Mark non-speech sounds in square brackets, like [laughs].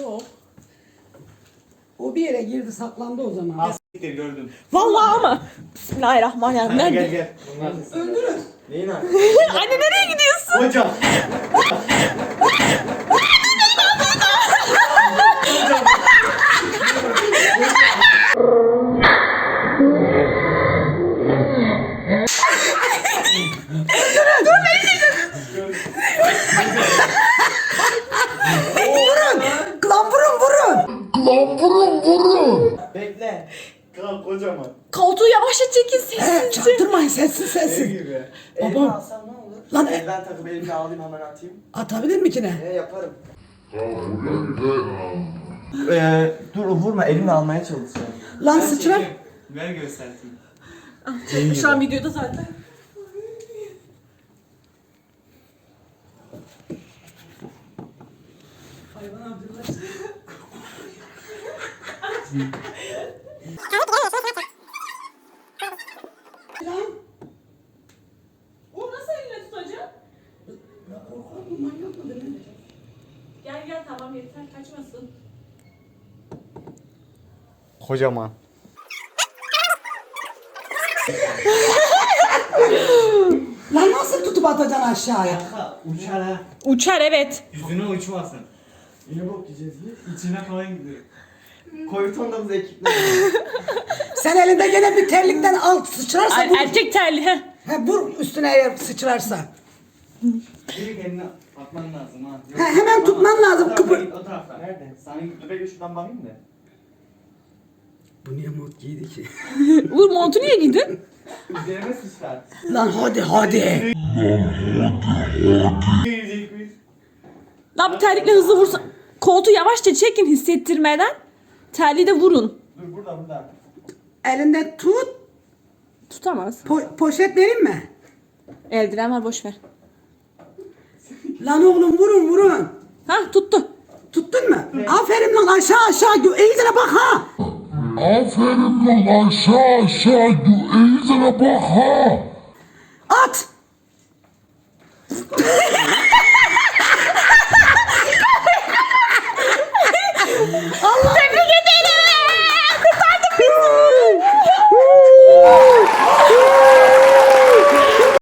Yok. O bir yere girdi saklandı o zaman. Gördüm. Vallahi ama. Bismillahirrahmanirrahim. Gel Nerede? gel. Bunlar Öldürün. Neyin abi? [laughs] Anne nereye gidiyorsun? Hocam. Lan vurun vurun. Bekle. Kral kocaman. Koltuğu yavaşça çekin He, sessizce. çaktırmayın sessiz Ne sessiz. gibi? Baba. Elini alsam ne olur? Lan e- Elden takıp elimle alayım hemen atayım. Atabilir mi ki ne? Ne yaparım? Ee, dur vurma elimle almaya çalışıyorum. Lan sıçra. Ver göstereyim. Şu an videoda zaten. Lan. O nasıl eline tutacak? Tamam yeter kaçmasın. Kocaman. [laughs] Lan nasıl tutup atacaksın aşağıya? Uçar ha. Uçar evet. Yüzüne uçmasın. Yine bok yiyeceğiz biz. İçine falan gidiyor. Koyutonda biz ekiple. Sen elinde gene bir terlikten al sıçrarsa Ay, vur. erkek terli he. He, vur üstüne eğer sıçrarsa. Biri kendine atman lazım ha. Yok. He, hemen tutman lazım, O tarafa kıpır- git, o tarafa. Nerede? Sana dur bekle şuradan bakayım da. Bu niye mont giydi ki? [laughs] Vur montu niye giydin? Üzerime sıçrar. Lan hadi hadi. Yiyecek miyiz? Lan bir terlikle hızlı vursa. Koltuğu yavaşça çekin hissettirmeden. Terliği de vurun. Dur burada burada. Elinde tut. Tutamaz. Po- poşet vereyim mi? Eldiven var boş ver. Lan oğlum vurun vurun. Ha tuttu. Tuttun mu? Aferin lan aşağı aşağı. İyicene bak ha. Aferin lan aşağı aşağı iyicene bak ha. At.